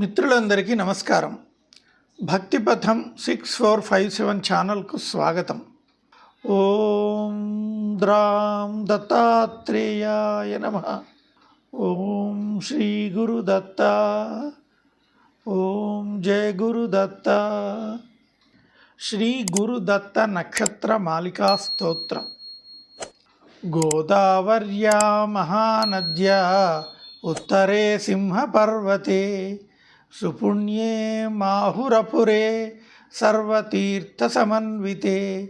మిత్రులందరికీ నమస్కారం. Bhaktipatham six four five seven ఛానల్కు స్వాగతం. ఓం ద్రాం దత్తాత్రేయాయ నమ. ఓం శ్రీ గురు దత్త. ఓం జయ గురు దత్త. శ్రీ గురు దత్త నక్షత్ర మాలికా స్తోత్రం. గోదావర్యా మహానద్యా ఉత్తరే సింహపర్వతే. సుపుణ్యే మాహురపురే సర్వతీర్థసమన్వితే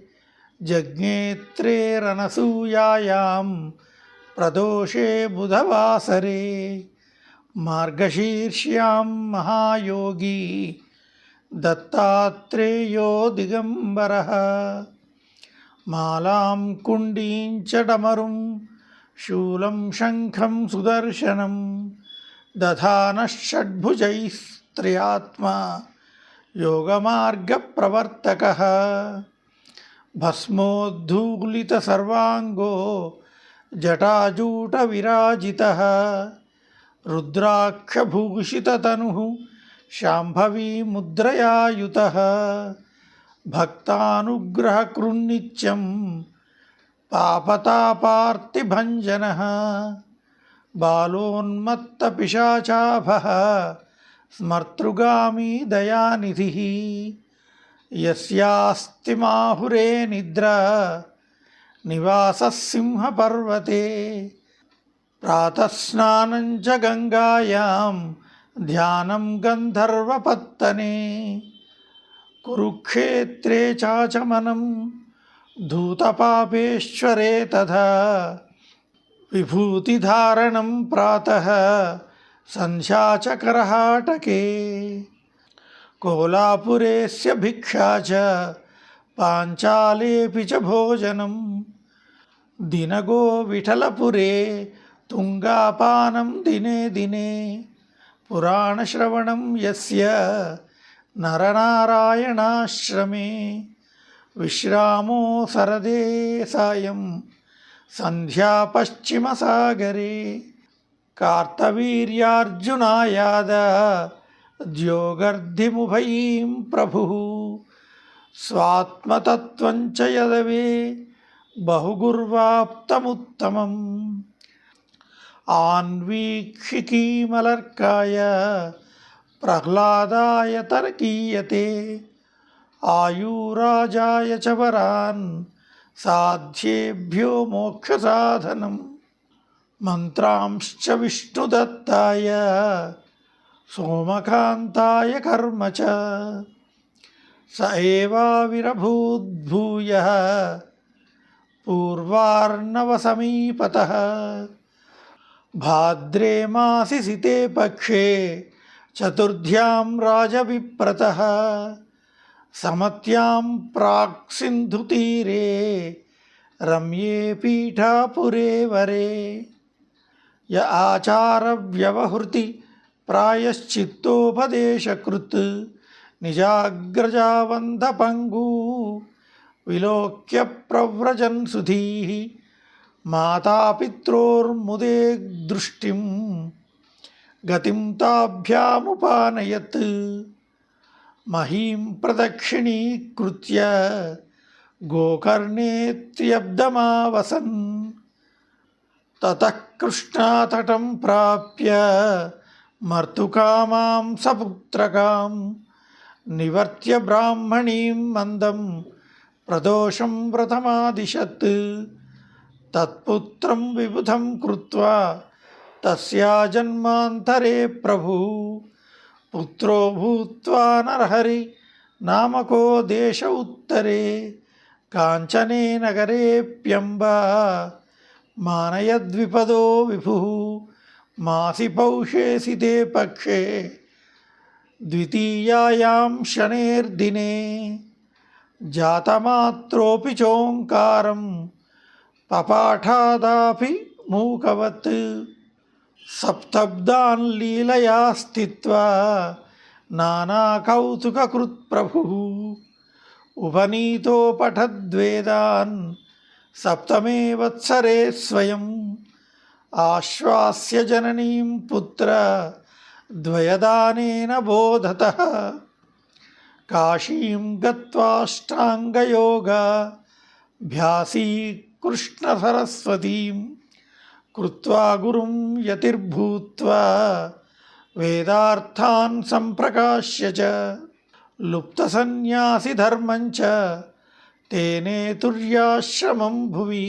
జజ్ఞేత్రే రణసూయాయాం ప్రదోషే బుధవాసరే మార్గశీర్ష్యాం మహాయోగి దత్తాత్రేయో దిగంబర మాలాం కుండీం చ శూలం శంఖం సుదర్శనం दधान षड्भुजस्त्रियात्मा योगमार्ग प्रवर्तक भस्मोद्धूलित दधानः षड्भुजैस्त्रियात्मा योगमार्गप्रवर्तकः। भस्मोद्धूलितसर्वाङ्गो जटाजूटविराजितः। रुद्राक्षभूषिततनुः शाम्भवीमुद्रया युतः भक्ताग्रहकृन्नी पापतापार्तिभञ्जनः। బాలోన్మత్తపిశాచాభ స్మర్తృగామీ దయానిధి యస్యాస్తిమాహురే నిద్ర నివాససింహపర్వతే ప్రాతస్నానం చ గంగాయాం ధ్యానం గంధర్వపత్తనే కురుక్షేత్రే చాచమనం ధూతపాపేశ్వరే తథా విభూతిధారణం ప్రాత సంశాచకరహాటకే. కోలాపురేస్య భిక్షా చ పాంచాలేపి చ భోజనం. దినగో విఠలపురే తుంగాపానం దినే దినే. పురాణశ్రవణం యస్య నరనారాయణాశ్రమే. విశ్రామో సరదే సాయం. సంధ్యాపశ్చిమసాగరే కార్తవీర్యార్జునాయాద ద్యోగర్ధిముభయీం ప్రభు. స్వాత్మతత్వంచ యదవే బహుగుర్వాప్తముత్తమం. ఆన్వీక్షికీమలర్కాయ ప్రహ్లాదాయ తర్కీయతే. ఆయూరాజాయ చ వరాన్ साध्येभ्यो मोक्ष साधन मंत्रांश्च विष्णुदत्ताय सोमकांताय कर्म च। सवाविभूद्भूय पूर्वाणवसमीपत भाद्रे मासी सिते पक्षे चतुर्ध्याम राज సమత్యాం ప్రాక్ సింధుతీరే రమ్యే పీఠాపురే వరే య ఆచారవ్యవహృతి ప్రాయశ్చిత్తోపదేశకృత్ నిజాగ్రజావంధపంగు విలోక్య ప్రవ్రజన్ సుధీ మాతాపిత్రోర్ముదే దృష్టిం గతిం తాభ్యాముపానయత్ మహీం ప్రదక్షిణీకృత్య గోకర్ణేత్యబ్దమావసన్ తత కృష్ణాతటం ప్రాప్య మర్తుకామాం సపుత్రకాం నివర్త్య బ్రాహ్మణీం మందం ప్రదోషం వ్రతమాదిశత్ తత్పుత్రం విబుధం కృత్వా తస్యా జన్మాంతరే ప్రభు పుత్రో భూత్వా నరహరి నామకో దేశ ఉత్తరే కాంచనే నగరేప్యంబ మానయద్విపదో విభు మాసి పౌషేసి తే పక్షే ద్వితీయాయాం శనేర్దినే జాతమాత్రోపి చోంకారం పపాఠాదాపి మూకవత్ సప్తబ్దాన్ లీలయా స్థిత్వ నానాకౌతుకృత్ ప్రభు ఉపనీతో పఠద్వేదాన్ సప్తమే వత్సరే స్వయం ఆశ్వాస్య జననీం పుత్ర ద్వయదానేన బోధత కాశీం గత్వాష్టాంగయోగా భ్యాసీ కృష్ణ సరస్వతీం కృత్వా గురుం యతిర్భూత్వా వేదార్థాన్ సంప్రకాశ్య చ లుప్తసన్యాసిధర్మం చ తేనేతుర్యాశ్రమం భువి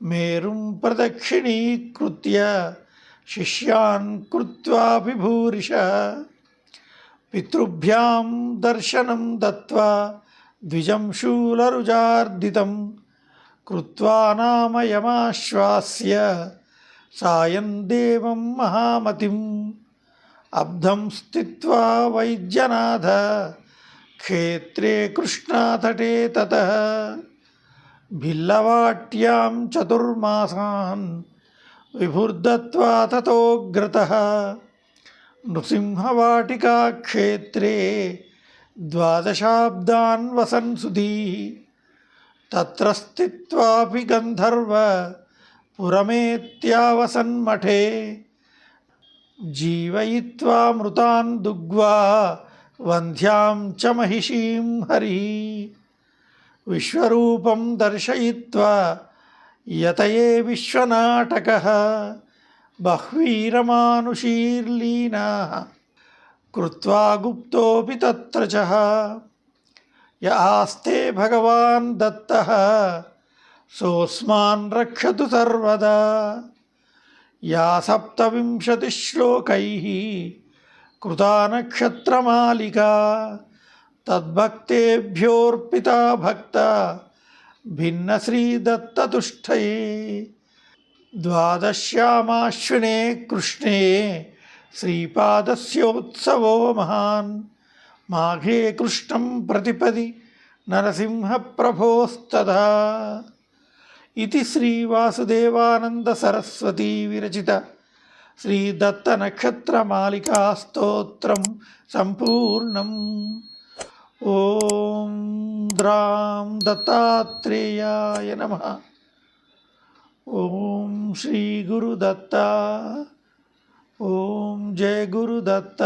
మేరుం ప్రదక్షిణీకృత్య శిష్యాన్ కృత్వాపి భూరిష పితృభ్యాం దర్శనం దత్వా ద్విజం శూలరుజార్దితం కృత్వానామయమాశ్వాస్య సాయం దేవం మహామతిం. అబ్ధం స్థిత్వా వైద్యనాథ క్షేత్రే కృష్ణాతటే తత. భిల్లవాట్యాం చతుర్మాసాన్ విభుర్దత్వా తతోగ్రతः నృసింహవాటికాక్షేత్రే ద్వాదశాబ్దాన్ వసన్సుధీ तत्र स्थित्वापि गंधर्व पुरमेत्यावसन्मठे जीवयित्वा मृतान् दुग्वा वंध्यां च महिषीं हरि। विश्वरूपं दर्शयित्वा यतये विश्वनाटकः। बह्वीरमानुषीर्लीनाः। कृत्वा गुप्तोऽपि तत्र च। యాస్తే భగవాన్ దత్త సోస్మాన్ రక్షతు సర్వదా యా సప్తవింశతిశ్లోకైः కృతా నక్షత్రమాలికా తద్భక్తేభ్యోర్పితా భక్త భిన్న భిన్నశ్రీదత్తతుష్టయే ద్వాదశ్యామాశ్వినే కృష్ణే శ్రీపాదస్యోత్సవో మహాన్ మాఘే కృష్ణం ప్రతిపది నరసింహప్రభోస్తదా. ఇది శ్రీవాసుదేవానంద సరస్వతీ విరచిత. శ్రీదత్తనక్షత్రమాలికా స్తోత్రం సంపూర్ణం. ఓం ద్రాం దత్తాత్రేయాయ నమ. ఓం శ్రీ గురుదత్త. ఓం జయ గురుదత్త.